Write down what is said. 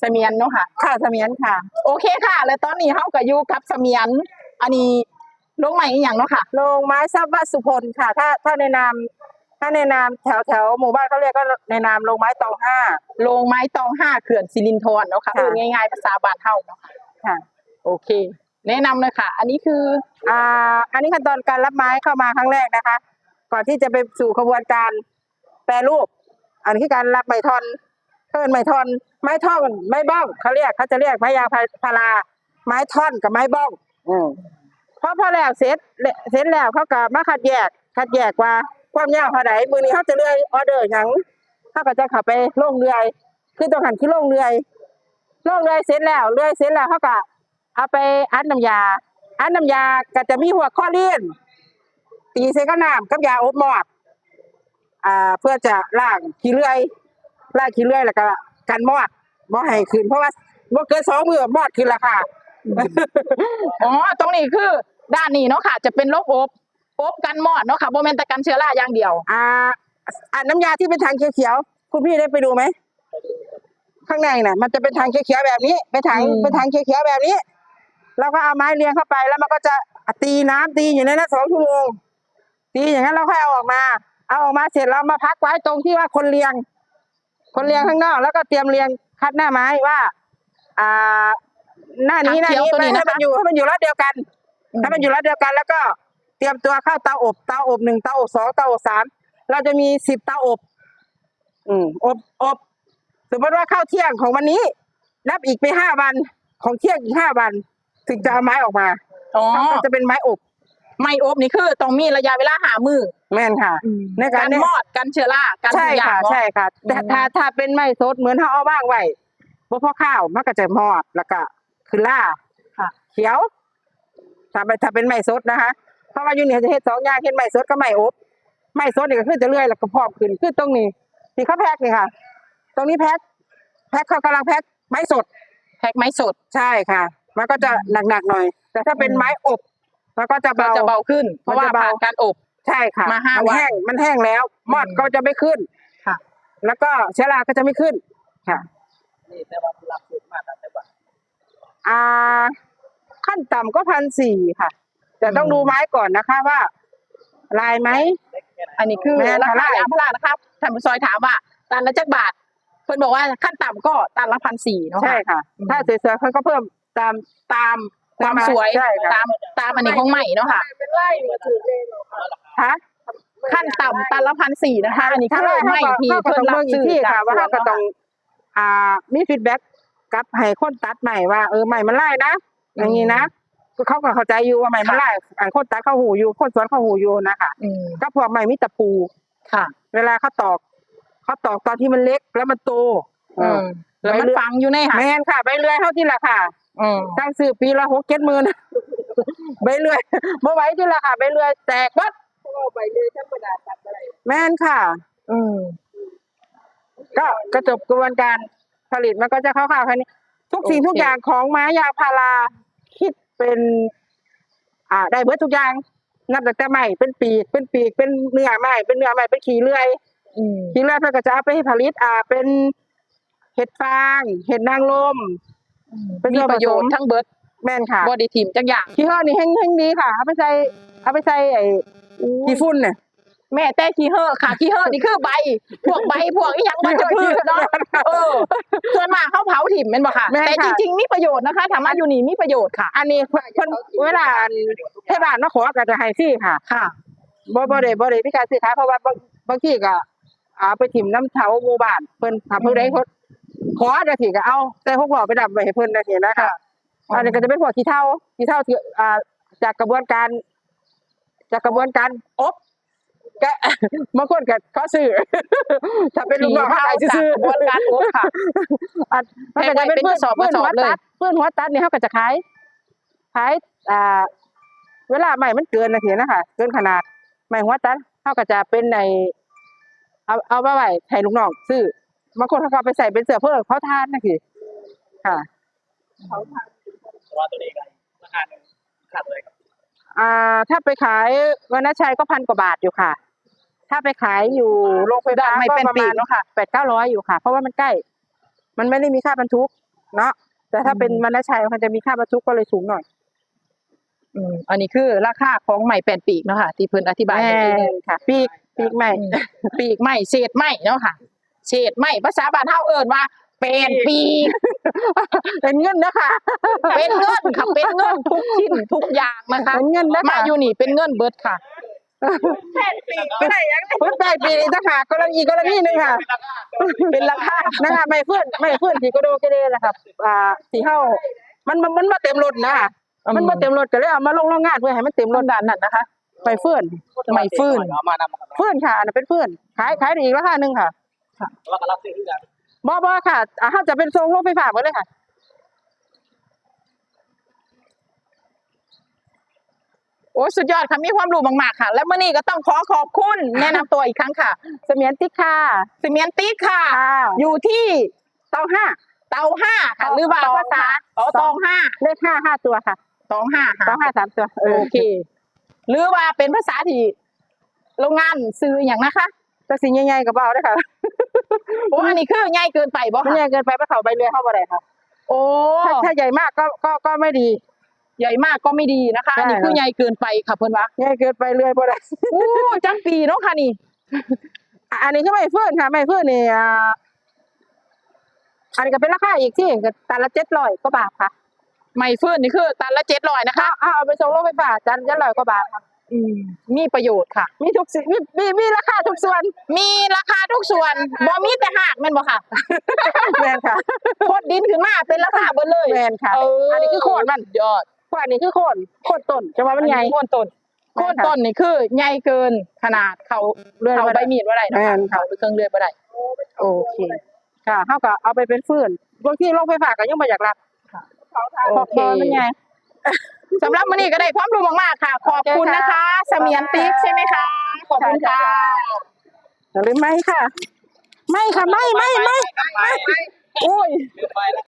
เสมียนเนาะค่ะ ค่ะเสมียนค่ะ โอเคค่ะ แล้วตอนนี้เฮาก็อยู่กับเสมียน อันนี้ลงใหม่อีหยังเนาะค่ะ โรงไม้ทรัพย์วัดสุพลค่ะ ถ้าถ้าในนามถ้าในนามแถวแถวหมู่บ้านเขาเรียกก็ในนามโรงไม้ตองห้า โรงไม้ตองห้าเขื่อนสิรินธรเนาะค่ะค่ะ พูดง่ายๆภาษาบ้านเฮาเนาะค่ะค่ะ โอเค แนะนำเลยค่ะ อันนี้คืออ่า อันนี้ขั้นตอนการรับไม้เข้ามาครั้งแรกนะคะ ก่อนที่จะไปสู่ขบวนการแปรรูป อันนี้คือการรับไม้ทอน เพิ่นไม้ท่อน ไม้ท่อนไม้บ้องเขาเรียกเขาจะเรียกไม้ยางพาราไม้ท่อนกับไม้บ้อง อืมพอพอแล้วเสร็จเสร็จแล้วเขาก็มาคัดแยก คัดแยกว่าความยาวเท่าไหร่มือนี้เขาจะเลื่อยออเดอร์หยังเขาก็จะข้าไปลงเลื่อยคือต้องหันคือลงเลื่อยลงเลื่อยเสร็จแล้วเลื่อยเสร็จแล้วเขาก็เอาไปอัดน้ำยา อัดน้ำยาก็จะมีหัวข้อเลี่ยนตีใส่กับน้ำกับยาอบหมอดอ่าเพื่อจะล้างขี้เลื่อย ล้างขี้เลื่อยแล้วก็กันมอดบ่ให้ขึ้นเพราะว่าบ่เกินสองมือมอดขึ้นและค่ะอ๋อตรงนี้คือ ด้านนี้เนาะค่ะ จะเป็นโรคอบอบกันมอดเนาะค่ะโมเมนแต่กันเชื้อราอย่างเดียว อ่าอ่าน้ำยาที่เป็นทางเขียวๆคุณพี่ได้ไปดูไหมข้างในน่ะ มันจะเป็นทางเขียวๆแบบนี้เป็นทางอืมเป็นทางเขียวๆแบบนี้เราก็เอาไม้เรียงเข้าไปแล้วมันก็จะตีน้ำตีอยู่ในนั้นสองชั่วโมงตีอย่างนั้นเราค่อยเอาออกมา เอาออกมาเสร็จเรามาพักไว้ตรงที่ว่าคนเรียง คนเรียงข้างนอก แล้วก็เตรียมเรียงคัดหน้าไม้ว่า อ่า หน้านี้หน้าทางเขียวนี้ตัวนี้ให้นะคะ มันอยู่ให้มันอยู่รอบเดียวกันถ้ามันอยู่รอบเดียวกัน แล้วก็เตรียมตัวเข้าเตาอบเตาอบหนึ่งเตาอบสองเตาอบสามเราจะมีสิบเตาอบ อืมอบอบสมมติว่าเข้าเที่ยงของวันนี้นับอีกไปห้าวันของเที่ยงอีกห้าวัน ถึงจะเอาไม้ออกมาอ๋อ ก็จะเป็นไม้อบ ไม่อบนี่คือต้องมีระยะเวลาหามือแม่นค่ะ ในการกันเนี่ยมอดกันเชื้อรากันใช่ทุกอย่างค่ะ เนาะ ใช่ค่ะแต่อืม ถ้าถ้าเป็นไม้สดเหมือนเขาเอาว่างไว้บ่พอข้าวมันก็จะมอดแล้วก็คือล่าค่ะ เขียวถ้าเป็นถ้าเป็นไม้สดนะคะ เพราะว่าอยู่เนี่ยจะเฮ็ดสองอย่างเฮ็ดไม้สดกับไม้อบไม้สดนี่ก็คือจะเลื่อยแล้วก็พร้อมขึ้นคือตรงนี้ที่เขาแพ็คนี่ค่ะ ตรงนี้แพ็คแพ็คเขากำลังแพ็คไม้สด แพ็คไม้สด ใช่ค่ะ มันก็จะหนักๆหน่อย แต่ถ้าเป็นอืม ไม้อบ มันก็จะก็เบาจะเบาขึ้น เพราะว่ามันจะเบาผ่านการอบใช่ค่ะมาห้ามันวันแห้งมันแห้งแล้วมอดอืมก็จะไม่ขึ้นค่ะ แล้วก็เชื้อราก็จะไม่ขึ้นค่ะนี่แต่ว่าหลักสูตรมากแต่ว่าอ่า ขั้นต่ำก็พันสี่ค่ะ แต่ต้องอืมดูไม้ก่อนนะคะว่า ลายไหมอันนี้คือแม่ราทลาคายยางพารานะครับท่านผู้ซอยถามว่าตันละจักบาทเพิ่นบอกว่าขั้นต่ำก็ตันละพันสี่เนาะใช่ค่ะอืมถ้าสวยๆเขาก็เพิ่มตามตาม ความสวยใช่ค่ะตามตามอันนี้ของใหม่เนาะค่ะ เป็นไร่มาถือเลยคะขั้นต่ำตันละพันสี่นะคะ อันนี้ถ้าคือไร่ใหม่ที่เขาก็เพิ่นต้องรับเบิ่งอีกซื้อที่จาค่ะกว่าสวเขานก็เนาะต้อง อ่า มีฟีดแบ็กกลับให้คนตัดใหม่ว่าเออใหม่มันไล่นะอย่างนี้นะเขาก็เข้าใจอยู่ว่าใหม่มันไล่อันคนตัดเข้าหูอยู่คนสวนเข้าหูอยู่นะคะอืมก็พวกใหม่มิตรภูค่ะเวลาเขาตอกเขาตอกตอนที่มันเล็กแล้วมันโตอืมแล้วมันฝังอยู่ในหาแมนค่ะใบเลื่อยเท่าที่ละค่ะ อืมตั้งซื้อปีละหกเจ็ดหมื่นใบเลื่อยเมื่อไหวที่ละค่ะใบเลื่อยแตกวัดใบเลื่อยธรรมดาตัดอะไรแม่นค่ะ อืมก็กระจบกระบวนการผลิตมันก็จะเข้าวๆแค่นี้ ทุกสิ่งโอเคทุกอย่างของไม้ยางพาราคิดเป็น อ่า ได้เบิดทุกอย่าง นับตั้งแต่ไม้เป็นปีกเป็นปีกเป็นเนื้อไม้เป็นเนื้อไม้เป็นขี้เลื่อยอืมขี้เลื่อยเพื่อก็จะเอาไปให้ผลิต อ่า เป็นเห็ดฟาง เห็ดนางรม เป็นมีส่วนผสมประโยชน์ทั้งเบิดแม่นค่ะบอดี้ทีมจักอย่างขี้ห้อนี่แห้งแห้งดีค่ะ เอาไปใส่เอาไปใส่ไอ้ขี้ฝุ่นเนี่ยแม่แต่ขี้เห่อะค่ะขี้เห่อะนี่คือใบ พวกใบพวกอีหยังมันจะพืชเนาะเออส่วนมากเขาเผาถิ่มแม่นบ่ค่ะ แม่นแต่จค่ะริงๆมีประโยชน์นะคะถามว่าอยู่นี่มีประโยชน์ค่ะ อันนี้เพิ่นเพิ่นเวลาเทศบาลมาขอก็จะให้ฟรีค่ะ ค่ะ บ่บ่ได้บ่ได้มีการซื้อขายเพราะว่าบางบางทีก็เอาไปถิ่มน้ำเถาหมู่บ้านเพิ่นถ้าเพิ่นได้เขา ขอจังซี่ก็เอา แต่พวกเราไปดับไว้ให้เพิ่นจังซี่นะคะอันนี้ก็จะเป็นพวกขี้เถ้าขี้เถ้าที่อ่าจากกระบวนการ จากกระบวนการอบก็บางคนก็เขาซื้อถ้าเป็นลูกน้องเขาอาจจะซื้อจากกระบวนการอบค่ะอันมันก็จะเป็นเป็นเพื่กระสอบเพื่อนกระสอบหัวเลยตัดเพื่อนหัวตัดเนี่ยเขาก็จะขายขายอ่าเวลาใหม่มันเกินนะเถียนะคะเกินขนาดใหม่หัวตัดเขาก็จะเป็นใน เอาเอาไปไว้ให้ลูกน้องซื้อ บางคนเขาก็เอาไปใส่เป็นเสื้อเพื่อเขาทานนะคือค่ะว่าตัวนี้กันราคาหนึ่งขาดเลยครับอ่า ถ้าไปขายวันนชัยก็พันกว่าบาทอยู่ค่ะ ถ้าไปขายอยู่โรงไฟฟ้าไม่ก็เป็นประปีมาณก เนาะค่ะแปดเก้าร้อยอยู่ค่ะ เพราะว่ามันใกล้ มันไม่ได้มีค่าบรรทุก เนาะแต่ถ้าเป็นมรณชัยมันจะมีค่าบรรทุกก็เลยสูงหน่อยอืมอันนี้คือราคาของใหม่แปดปีกเนาะค่ะ ที่เพิ่นอธิบายแม่ให้ดีเลยค่ะ ปีกปีกใหม่อืมปีกใหม่เศษใหม่เนาะค่ะ เศษใหม่ภาษาบ้านเฮาเอิ้นว่าเป็นปีกเป็นเงินนะคะ เป็นเงินค่ะ เป็นเงินทุกชิ้นทุกอย่างนะคะเป็นเงินนะมาคะอยู่นี่เป็นเงินเบิดค่ะพื้นใต้ปีนี้ถ้าหากกรณีกรณีหนึ่งค่ะ เป็นราคานะคะไม่เพื่อนไม่เพื่อนที่กระโดดกระเดนนะครับ อ่าสีเฮามันมันมันมาเต็มรถนะคะมันมาเต็มรถก็เลยเอามาลงโรงงานเพื่อให้มันเต็มรถด้านนั้นนะคะไม่เฟื่อนไม่ฟื้นเอามานำเฟื่อนค่ะอันนั้นเป็นเฟื่อนขายขายได้อีกราคาหนึ่งค่ะ แล้วก็รับซื้อที่กันบ่บ่ค่ะอ่าเฮาจะเป็นทรงรถไฟฟ้าหมดเลยค่ะ โอ้สุดยอดค่ะมีความรู้มากๆค่ะ และเมื่อนี้ก็ต้องขอขอบคุณ แนะนำตัวอีกครั้งค่ะเสมียนติ๊กค่ะสิเมียนติ๊กค่ะ ค่ะ อยู่ที่เตาห้าเตาห้าค่ะตองหรือว่าตองภาษาอ๋อตตอองงห้าเลขห้าห้าตัวค่ะตองห้าค่ะเตาห้าสามตัวโอเค หรือว่าเป็นภาษาที่โรงงานซื้ออย่างนะคะ แต่สิ่งใหญ่ๆก็บ่เอาได้อค่ะ โอ้อันนี้คือใหญ่เกินไปบ่มันค่ะใหญ่เกินไปไปเขาใบเรือเข้าบ่ได้ค่ะโอ้ถ้าถ้าใหญ่มากก็ก็ก็ไม่ดี ใหญ่มากก็ไม่ดีนะคะใช่อันนี้คือใหญ่เกินไปค่ะเพื่อนวะใหญ่เกินไปเรือบ่ได้ โอ้จังปีเนาะค่ะนี่ อะอันนี้ก็ไม่เฟื่อนค่ะไม่เฟื่อนนี่อ่าอันนี้ก็เป็นราคาอีกที่ก็ตันละเจ็ดร้อยกว่าบาทค่ะไม่ฟื้นนี่คือตันละเจ็ดร้อยนะคะ เอาเอาไปส่งโรงไฟฟ้าจันเจ็ดร้อยกว่าบาทค่ะ อืมมีประโยชน์ค่ะ มีทุกสิมีมีมีราคาทุกส่วนมีราคาทุกส่วนบ่มีแต่หักแม่นบ่ค่ะแมนค่ะ โคตรดินขึ้นมาเป็นราคาเบิดเลยแมนค่ะ เอออัอันนี้คือโคนมัน ยอดเพราะอันนี้คือโคนโคนต้นจะว่ามันใหญ่โคนต้นโคนต้นนี่คือใหญ่เกินขนาดเขาเลื่อนเขาบ่ใบได้ มีดบ่ได้นะแม่คะนค่ะ เขาหรือเครื่องเลื่อยบ่ได้โอเค ค่ะเฮาก็เอาไปเป็นฟืนบางทีโรงไฟฟ้าก็ยังบ่อยากรับโอเคพมันใหญ่ สำหรับวันนี้ก็ได้ความรู้มากๆค่ะ ขอบคุณนะคะ เสมียนติ๊กใช่ไหมคะขอบคุณค่ะหรือไม่ค่ะ ไม่ค่ะไม่ไม่ไม่ไม่ไม่อุ้ยลืมไปแล้ว